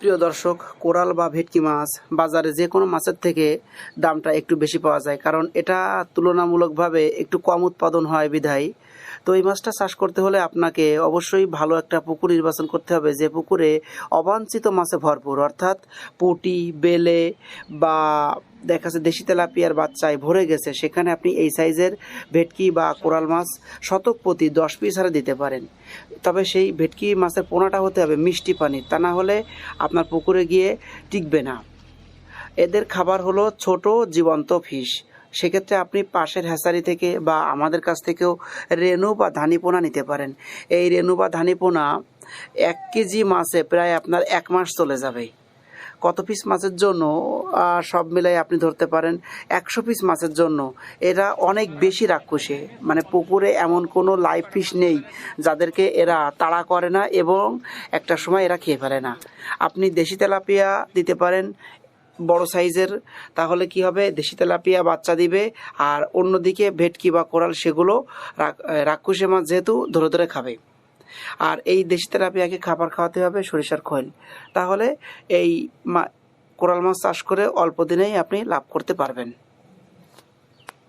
প্রিয় দর্শক, কোরাল বা ভেটকি মাছ বাজারে যে কোনো মাছের থেকে দামটা একটু বেশি পাওয়া যায়। কারণ এটা তুলনামূলকভাবে একটু কম উৎপাদন হয় বিধায় তো এই মাছটা চাষ করতে হলে আপনাকে অবশ্যই ভালো একটা পুকুর নির্বাচন করতে হবে, যে পুকুরে অবাঞ্ছিত মাছে ভরপুর। অর্থাৎ পুটি, বেলে বা দেখা যাচ্ছে দেশি তেলাপিয়ার বাচ্চায় ভরে গেছে, সেখানে আপনি এই সাইজের ভেটকি বা কোরাল মাছ শতক প্রতি দশ পিস হারে দিতে পারেন। তবে সেই ভেটকি মাছের পোনাটা হতে হবে মিষ্টি পানির, তা না হলে আপনার পুকুরে গিয়ে টিকবে না। এদের খাবার হলো ছোট জীবন্ত ফিশ। সেক্ষেত্রে আপনি পাশের হ্যাসারি থেকে বা আমাদের কাছ থেকেও রেনু বা ধানিপোনা নিতে পারেন। এই রেনু বা ধানিপোনা এক কেজি মাছে প্রায় আপনার এক মাস চলে যাবে। কত পিস মাছের জন্য? সব মিলাই আপনি ধরতে পারেন একশো পিস মাছের জন্য। এরা অনেক বেশি রাক্ষসে। মানে পুকুরে এমন কোনো লাইভ ফিশ নেই যাদেরকে এরা তাড়া করে না এবং একটা সময় এরা খেয়ে ফেলে না। আপনি দেশি তেলাপিয়া দিতে পারেন বড় সাইজের, তাহলে কি হবে? দেশি তেলাপিয়া বাচ্চা দিবে, আর অন্যদিকে ভেটকি বা কোরাল সেগুলো রাক- রাক্ষসে মাছ যেহেতু ধরে ধরে খাবে। আর এই দেশি তেলাপিয়াকে খাবার খাওয়াতে হবে সরিষার খৈল। তাহলে এই কোরাল মাছ চাষ করে অল্প দিনেই আপনি লাভ করতে পারবেন।